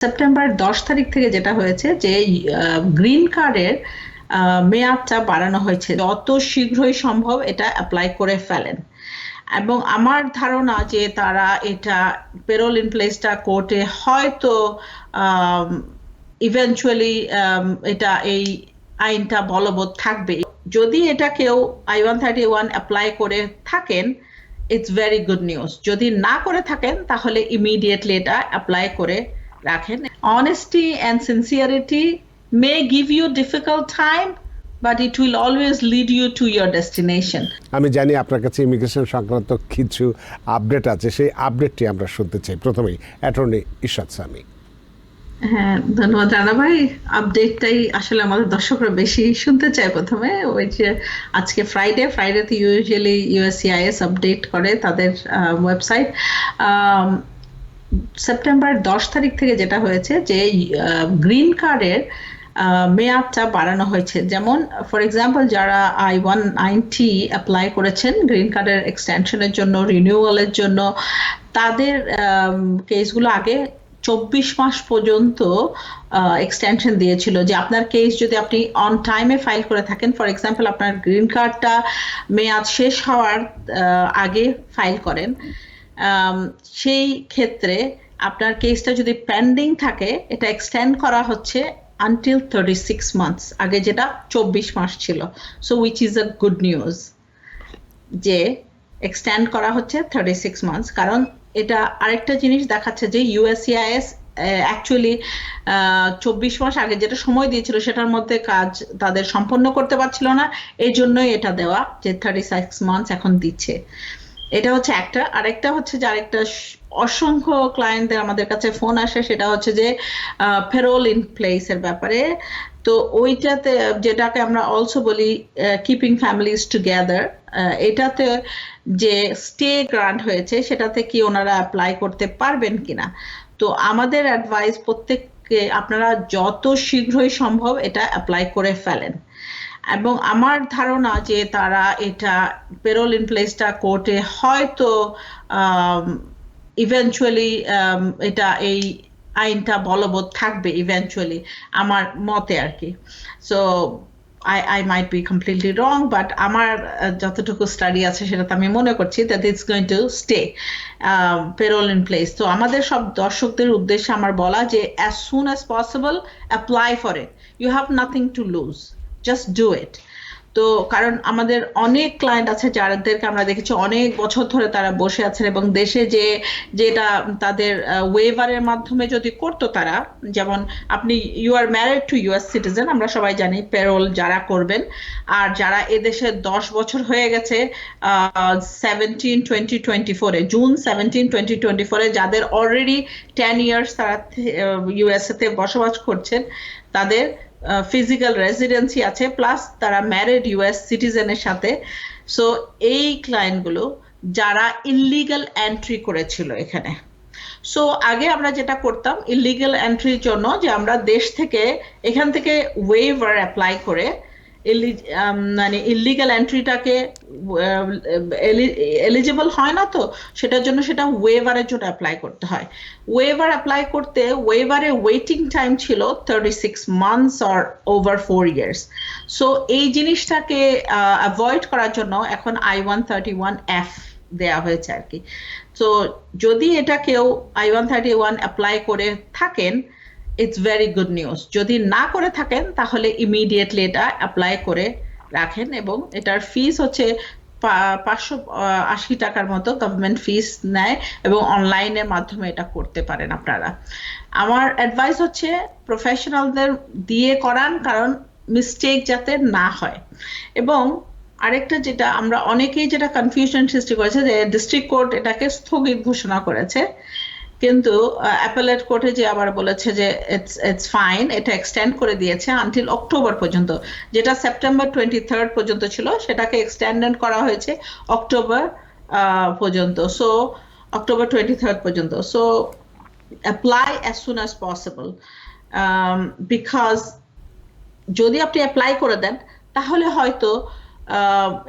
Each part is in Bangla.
সেপ্টেম্বর দশ তারিখ থেকে যেটা হয়েছে যে গ্রিন কার্ডের মেয়াদটা বাড়ানো হয়েছে। যত শীঘ্রই সম্ভব এটা অ্যাপ্লাই করে ফেলেন। এবং আমার ধারণা যে তারা এটা পেরোল ইন প্লেসটা কোর্টে হয়তো ইভেনচুয়ালি এটা এই আইনটা বলবৎ থাকবে। যদি এটা কেউ I one thirty one apply করে থাকেন ইটস ভেরি গুড নিউজ যদি না করে থাকেন, তাহলে ইমিডিয়েটলি এটা অ্যাপ্লাই করে রাখেন। Honesty and sincerity may give you difficult time but it will always lead you to your destination আমি জানি আপনার কাছে ইমিগ্রেশন সংক্রান্ত কিছু আপডেট আছে সেই আপডেটটি আমরা শুনতে চাই। প্রথমেই অ্যাটর্নি ইশাদ সামি হ্যাঁ ধন্যবাদ রানা ভাই। আপডেটটাই আসলে আমাদের দর্শকরা বেশি শুনতে চায় প্রথমে ওই যে আজকে ফ্রাইডে ফ্রাইডেতে ইউজুয়ালি ইউএসসিআইএস আপডেট করে তাদের ওয়েবসাইট সেপ্টেম্বর দশ তারিখ থেকে যেটা হয়েছে যে গ্রিন কার্ডের মেয়াদটা বাড়ানো হয়েছে। যেমন ফর এক্সাম্পল যারা আই ওয়ান নাইনটি অ্যাপ্লাই করেছেন গ্রিন কার্ডের এক্সটেনশনের জন্য রিনিউয়ালের জন্য, তাদের কেসগুলো আগে চব্বিশ মাস পর্যন্ত এক্সটেনশন দিয়েছিল যে, আপনার কেস যদি আপনি অন টাইমে ফাইল করে থাকেন ফর এক্সাম্পল আপনার গ্রিন কার্ডটা মেয়াদ শেষ হওয়ার আগে ফাইল করেন। সেই ক্ষেত্রে আপনার কেসটা যদি পেন্ডিং থাকে, এটা এক্সটেন্ড করা হচ্ছে আনটিল থার্টি সিক্স মান্থস আগে যেটা চব্বিশ মাস ছিল। So which is a good news যে এক্সটেন্ড করা হচ্ছে থার্টি সিক্স মান্থস কারণ এটা আরেকটা জিনিস দেখাচ্ছে যে ইউএসসিআইএস অ্যাকচুয়ালি চব্বিশ মাস আগে যেটা সময় দিয়েছিল, সেটার মধ্যে কাজ তাদের সম্পন্ন করতে পারছিল না এই জন্যই এটা দেওয়া যে থার্টি সিক্স মান্থস এখন দিচ্ছে। এটা হচ্ছে একটা। আরেকটা হচ্ছে যে আরেকটা অসংখ্য ক্লায়েন্টদের আমাদের কাছে ফোন আসে, সেটা হচ্ছে যে ফেরোল ইন প্লেস এর ব্যাপারে। তো ওইটাতে যেটাকে আমরা অলসো বলি কিপিং ফ্যামিলিজ টুগেদার এটাতে যে স্টে গ্রান্ট হয়েছে, সেটাতে কি ওনারা অ্যাপ্লাই করতে পারবেন কিনা? তো আমাদের অ্যাডভাইস প্রত্যেককে, আপনারা যত শীঘ্রই সম্ভব এটা অ্যাপ্লাই করে ফেলেন। এবং আমার ধারণা যে তারা এটা পেরোল ইন প্লেসটা কোর্টে হয়তো ইভেনচুয়ালি এটা এই আইনটা বলবৎ থাকবে ইভেনচুয়ালি আমার মতে আর কি। So I I might be completely wrong but আমার যতটুকু স্টাডি আছে সেটাতে আমি মনে করছি that it's going to stay parole in place তো আমাদের সব দর্শকদের উদ্দেশ্যে আমার বলা যে as soon as possible apply for it you have nothing to lose just do it তো কারণ আমাদের অনেক ক্লায়েন্ট আছে যাদেরকে আমরা দেখেছি অনেক বছর ধরে তারা বসে আছেন এবং দেশে যে, যেটা তাদের ওয়েভারের মাধ্যমে যদি করতো তারা, যেমন আপনি you are married to US citizen আমরা সবাই জানি পেরোল যারা করবেন, আর যারা এদেশে দশ বছর হয়ে গেছে সেভেন্টিন টোয়েন্টি টোয়েন্টি ফোরে জুন সেভেন্টিন টোয়েন্টি টোয়েন্টি ফোরে যাদের অলরেডি টেন ইয়ার্স তারা ইউএসএ তে বসবাস করছেন, তাদের ফিজিক্যাল রেসিডেন্সি আছে প্লাস তারা ম্যারিড ইউএস সিটিজেনের সাথে। সো এই ক্লায়েন্টগুলো যারা ইলিগাল এন্ট্রি করেছিল এখানে। সো আগে আমরা যেটা করতাম ইলিগাল এন্ট্রির জন্য যে আমরা দেশ থেকে, এখান থেকে ওয়েভার অ্যাপ্লাই করে মানে ইলিগাল এন্ট্রিটাকে এলিজিবল হয় না তো, সেটার জন্য সেটা ওয়েভারের জন্য অ্যাপ্লাই করতে হয়। ওয়েভার অ্যাপ্লাই করতে ওয়েভারে ওয়েটিং টাইম ছিল thirty six months or over four years so এই জিনিসটাকে অ্যাভয়েড করার জন্য এখন I one thirty one F দেয়া হয়েছে আর কি। তো যদি এটা কেউ I one thirty one apply করে থাকেন ইটস ভেরি গুড নিউজ যদি না করে থাকেন, তাহলে ইমিডিয়েটলি এটা অ্যাপ্লাই করে রাখেন এবং এটার ফিস হচ্ছে পাঁচশো আশি টাকার মতো গভর্নমেন্ট ফিস নেয় এবং অনলাইনের মাধ্যমে এটা করতে পারেন আপনারা। আমার অ্যাডভাইস হচ্ছে প্রফেশনালদের দিয়ে করান কারণ মিস্টেক যাতে না হয়। এবং আরেকটা যেটা আমরা অনেকেই যেটা কনফিউশন সৃষ্টি করেছে যে ডিস্ট্রিক্ট কোর্ট এটাকে স্থগিত ঘোষণা করেছে। কিন্তু অ্যাপেলেট কোর্টে যে আবার বলেছে যে ইটস ইটস ফাইন এটা এক্সটেন্ড করে দিয়েছে আনটিল অক্টোবর পর্যন্ত। যেটা সেপ্টেম্বর টোয়েন্টি থার্ড পর্যন্ত ছিল, সেটাকে এক্সটেন্ডেড করা হয়েছে অক্টোবর পর্যন্ত। সো অক্টোবর টোয়েন্টি থার্ড পর্যন্ত so apply as soon as possible because যদি আপনি অ্যাপ্লাই করে দেন, তাহলে হয়তো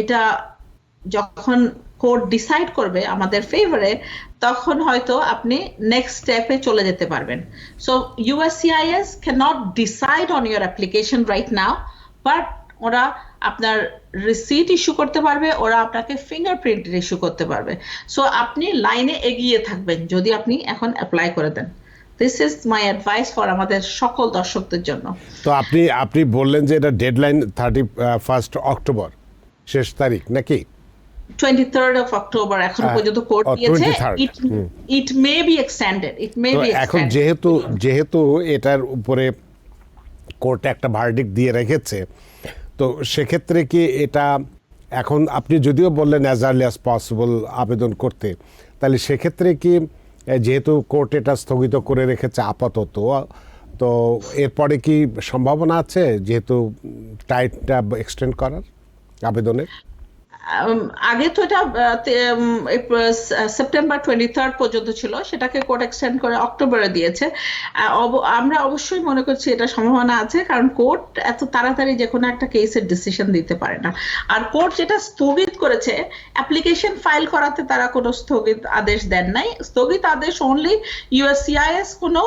এটা যখন কোর্ট ডিসাইড করবে আমাদের ফেভারে তখন হয়তো আপনি নেক্সট স্টেপে চলে যেতে পারবেন। So USCIS can not decide on your application right now but ওরা আপনার রিসিট ইস্যু করতে পারবে, ওরা আপনাকে ফিঙ্গারপ্রিন্ট ইস্যু করতে পারবে। সো আপনি লাইনে এগিয়ে থাকবেন, যদি আপনি এখন অ্যাপ্লাই করে দেন। This is my advice for আমাদের সকল দর্শকদের জন্য। তো আপনি আপনি বললেন যে এটা ডেডলাইন থার্টি ফার্স্ট অক্টোবর শেষ তারিখ, নাকি? টোয়েন্টি থার্ড অফ অক্টোবর এখনও পর্যন্ত কোর্ট দিয়েছে। It it may be extended it may be এখন যেহেতু যেহেতু এটার উপরে কোর্টে একটা ভার্ডিক দিয়ে রেখেছে তো সেক্ষেত্রে কি এটা এখন আপনি যদিও বললেন অ্যাজ আর্লি অ্যাজ পসিবল আবেদন করতে তাহলে সেক্ষেত্রে কি যেহেতু কোর্ট এটা স্থগিত করে রেখেছে আপাতত তো এরপরে কি সম্ভাবনা আছে যেহেতু টাইটটা এক্সটেন্ড করার আবেদনের? আগে তো এটা সেপ্টেম্বর টোয়েন্টি থার্ড পর্যন্ত ছিল, সেটাকে কোর্ট এক্সটেন্ড করে অক্টোবরে দিয়েছে। আমরা অবশ্যই মনে করছি এটা সম্ভাবনা আছে, কারণ কোর্ট এত তাড়াতাড়ি যে কোনো একটা কেসের ডিসিশন দিতে পারে না। আর কোর্ট যেটা স্থগিত করেছে অ্যাপ্লিকেশন ফাইল করাতে তারা কোনো স্থগিত আদেশ দেন নাই। স্থগিত আদেশ অনলি ইউএসসিআইএস কোনো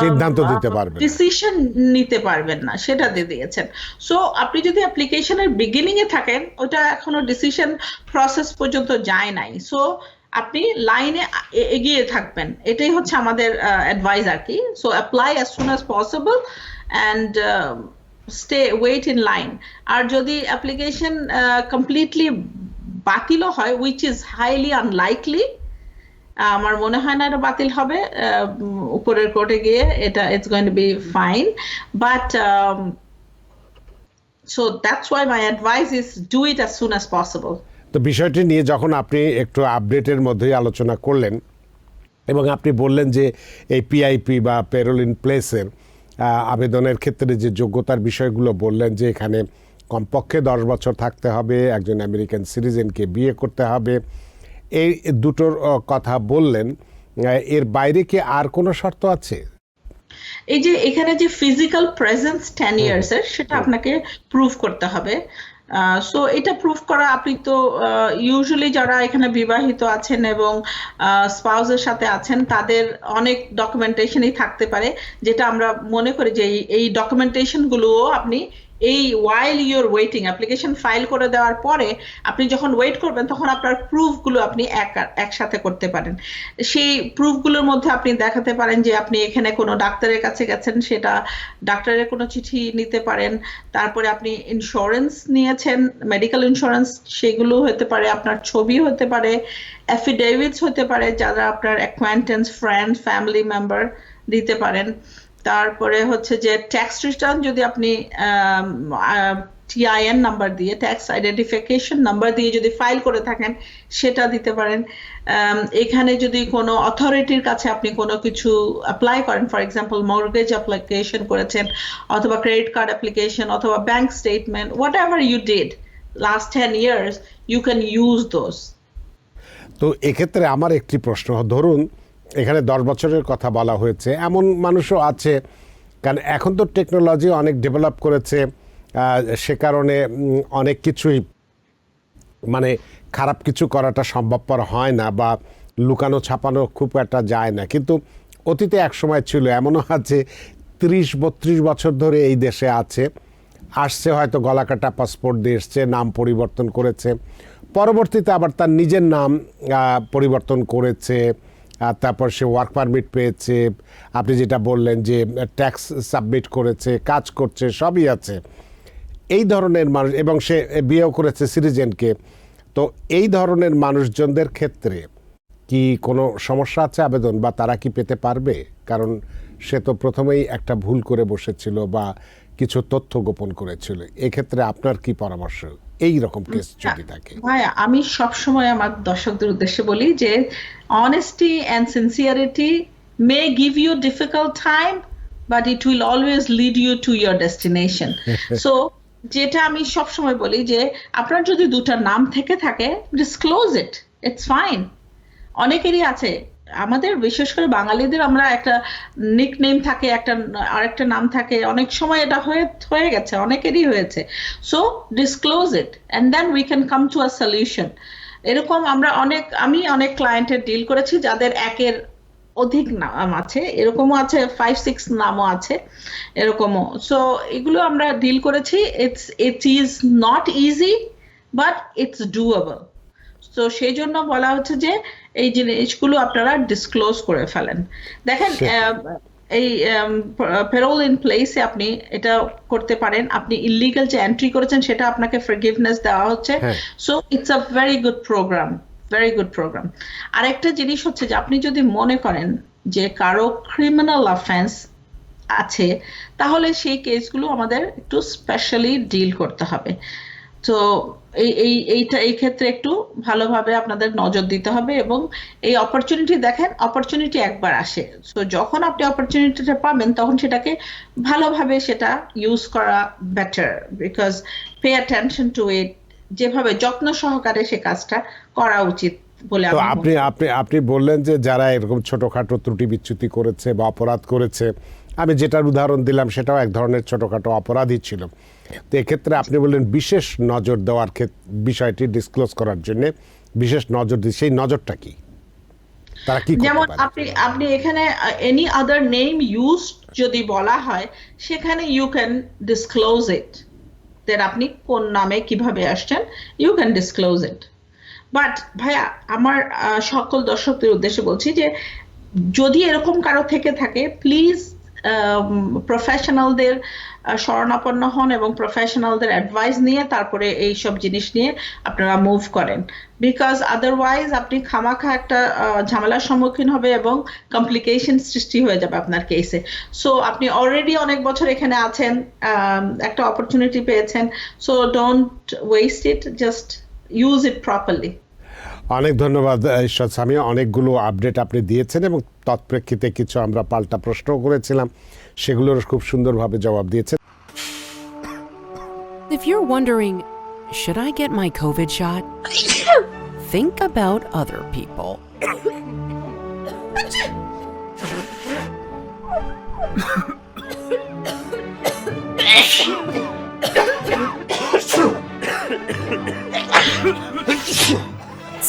সিদ্ধান্ত দিতে পারবে না। ডিসিশন নিতে পারবেন না সেটা দিয়ে দিয়েছেন। সো আপনি যদি অ্যাপ্লিকেশনের বিগিনিং এ থাকেন ওটা এখনও ডিসিশন প্রসেস পর্যন্ত যায় নাই। সো আপনি লাইনে এগিয়ে থাকবেন। এটাই হচ্ছে আমাদের অ্যাডভাইস আর কি। So apply as soon as possible and stay wait in line আর যদি অ্যাপ্লিকেশন কমপ্লিটলি বাতিলও হয় উইচ ইজ হাইলি আনলাইকলি আমার মনে হয় না এটা বাতিল হবে। উপরের কোর্টে গিয়ে এটা it's going to be fine but so that's why my advice is do it as soon as possible তো বিষয়টি নিয়ে যখন আপনি একটু আপডেটের মধ্যেই আলোচনা করলেন এবং আপনি বললেন যে এই পিআইপি বা পেরোল ইন প্লেসের আবেদনের ক্ষেত্রে যে যোগ্যতার বিষয়গুলো বললেন যে এখানে কমপক্ষে দশ বছর থাকতে হবে, একজন আমেরিকান সিটিজেনকে বিয়ে করতে হবে এই দুটোর কথা বললেন এর বাইরে কি আর কোনো শর্ত আছে? এই যে এখানে যে ফিজিক্যাল প্রেজেন্স টেন ইয়ার্স এর সেটা আপনাকে প্রুভ করতে হবে। সো এটা প্রুফ করা আপনি তো ইউজুয়ালি যারা এখানে বিবাহিত আছেন এবং স্পাউসের সাথে আছেন তাদের অনেক ডকুমেন্টেশনই থাকতে পারে যেটা আমরা মনে করি যে এই- এই ডকুমেন্টেশন গুলোও আপনি এই while your waiting application file করে দেওয়ার পরে আপনি যখন ওয়েট করবেন, তখন আপনার প্রুফগুলো আপনি এক, একসাথে করতে পারেন। সেই প্রুফগুলোর মধ্যে আপনি দেখাতে পারেন যে আপনি এখানে কোনো ডাক্তারের কাছে গেছেন, সেটা ডাক্তারের কোনো চিঠি নিতে পারেন, তারপরে আপনি ইন্স্যুরেন্স নিয়েছেন মেডিকেল ইন্স্যুরেন্স সেগুলো হতে পারে, আপনার ছবি হতে পারে অ্যাফিডেভিটস হতে পারে, যারা আপনার অ্যাকোয়ান্টেন্স ফ্রেন্ড ফ্যামিলি মেম্বার দিতে পারেন। তারপরে হচ্ছে যে ট্যাক্স রিটার্ন যদি আপনি টিআইএন নাম্বার দিয়ে ট্যাক্স আইডেন্টিফিকেশন নাম্বার দিয়ে যদি ফাইল করে থাকেন, সেটা দিতে পারেন। এখানে যদি কোনো অথরিটির কাছে আপনি কোনো কিছু অ্যাপ্লাই করেন ফর এক্সাম্পল মর্গেজ অ্যাপ্লিকেশন করেছেন, অথবা ক্রেডিট কার্ড অ্যাপ্লিকেশন অথবা bank statement whatever you did last ten years you can use those তো এক্ষেত্রে আমার একটি প্রশ্ন, ধরুন এখানে দশ বছরের কথা বলা হয়েছে। এমন মানুষও আছে, কারণ এখন তো টেকনোলজি অনেক ডেভেলপ করেছে সে কারণে অনেক কিছুই মানে খারাপ কিছু করাটা সম্ভবপর হয় না বা লুকানো ছাপানো খুব একটা যায় না। কিন্তু অতীতে এক সময় ছিল, এমনও আছে, তিরিশ, বত্রিশ বছর ধরে এই দেশে আছে। আসছে হয়তো গলাকাটা পাসপোর্ট দিয়ে এসছে, নাম পরিবর্তন করেছে। পরবর্তীতে আবার তার নিজের নাম পরিবর্তন করেছে। আর তারপর সে ওয়ার্ক পারমিট পেয়েছে। আপনি যেটা বললেন যে ট্যাক্স সাবমিট করেছে, কাজ করছে, সবই আছে। এই ধরনের মানুষ, এবং সে বিয়েও করেছে সিটিজেনকে তো এই ধরনের মানুষজনদের ক্ষেত্রে কি কোনো সমস্যা আছে আবেদন, বা তারা কি পেতে পারবে? কারণ সে তো প্রথমেই একটা ভুল করে বসেছিল বা কিছু তথ্য গোপন করেছিল। এক্ষেত্রে আপনার কি পরামর্শ? এই রকম কেস যদি থাকে। ভাই আমি সব সময় আমার দর্শকদের উদ্দেশ্যে বলি যে honesty and sincerity may give you difficult time but it will always lead you to your destination so যেটা আমি সব সময় বলি যে আপনার যদি দুটা নাম থেকে থাকে ডিসক্লোজ ইট ইটস ফাইন অনেকেরই আছে আমাদের, বিশেষ করে বাঙালিদের আমরা একটা নিক নেম থাকে, একটা, আরেকটা নাম থাকে, অনেক সময় এটা হয়ে হয়ে গেছে, অনেকেরই হয়েছে। So disclose it and then we can come to a solution এরকম আমরা অনেক, আমি অনেক ক্লায়েন্টের ডিল করেছি যাদের একের অধিক নাম আছে, এরকমও আছে ফাইভ সিক্স নামও আছে, এরকমও। সো এগুলো আমরা ডিল করেছি it's it is not easy but it's doable তো সেই জন্য বলা হচ্ছে যে এই জিনিসগুলো আপনারা ডিসক্লোজ করে ফেলেন। দেখেন এই পেরোল ইন প্লেসে আপনি এটা করতে পারেন। আপনি ইলিগাল যে এন্ট্রি করেছেন সেটা আপনাকে ফরগিভনেস দেওয়া হচ্ছে। So it's a very good programme very good programme আরেকটা জিনিস হচ্ছে যে আপনি যদি মনে করেন যে কারও ক্রিমিনাল অফেন্স আছে তাহলে সেই কেসগুলো আমাদের একটু স্পেশালি ডিল করতে হবে। তো এই এই এইটা এই ক্ষেত্রে একটু ভালোভাবে আপনাদের নজর দিতে হবে এবং এই অপরচুনিটি দেখেন অপরচুনিটি একবার আসে। তো যখন আপনি অপরচুনিটিটা পাবেন তখন সেটাকে ভালোভাবে সেটা ইউজ করা better because pay attention to it যেভাবে যত্ন সহকারে সে কাজটা করা উচিত বলে আপনি আপনি আপনি বললেন যে যারা এরকম ছোটখাটো ত্রুটি বিচ্যুতি করেছে বা অপরাধ করেছে আমি যেটার উদাহরণ দিলাম সেটাও এক ধরনের ছোটখাটো অপরাধই ছিল। তো এক্ষেত্রে আপনি বললেন বিশেষ নজর দেওয়ার ক্ষেত্রে বিষয়টি ডিসক্লোজ করার জন্য বিশেষ নজর দিই সেই নজরটা কি? তারা কি যেমন আপনি আপনি এখানে এনি আদার নেম ইউজ যদি বলা হয় সেখানে you can disclose it then আপনি কোন নামে কীভাবে আসছেন you can disclose it but ভাইয়া আমার সকল দর্শকদের উদ্দেশ্যে বলছি যে যদি এরকম কারও থেকে থাকে প্লিজ প্রফেশনালদের শরণাপন্ন হন এবং প্রফেশনালদের অ্যাডভাইস নিয়ে তারপরে এই সব জিনিস নিয়ে আপনারা মুভ করেন। বিকজ আদারওয়াইজ আপনি খামাখা একটা ঝামেলার সম্মুখীন হবে এবং কমপ্লিকেশন সৃষ্টি হয়ে যাবে আপনার কেসে সো আপনি অলরেডি অনেক বছর এখানে আছেন একটা অপরচুনিটি পেয়েছেন। So don't waste it just use it properly অনেক ধন্যবাদ ঈশ্বর স্বামী অনেকগুলো আপডেট আপনি দিয়েছেন এবং তৎপ্রেক্ষিতে কিছু আমরা পাল্টা প্রশ্নও করেছিলাম সেগুলোর খুব সুন্দরভাবে জবাব দিয়েছেন If you're wondering, should I get my COVID shot? Think about other people.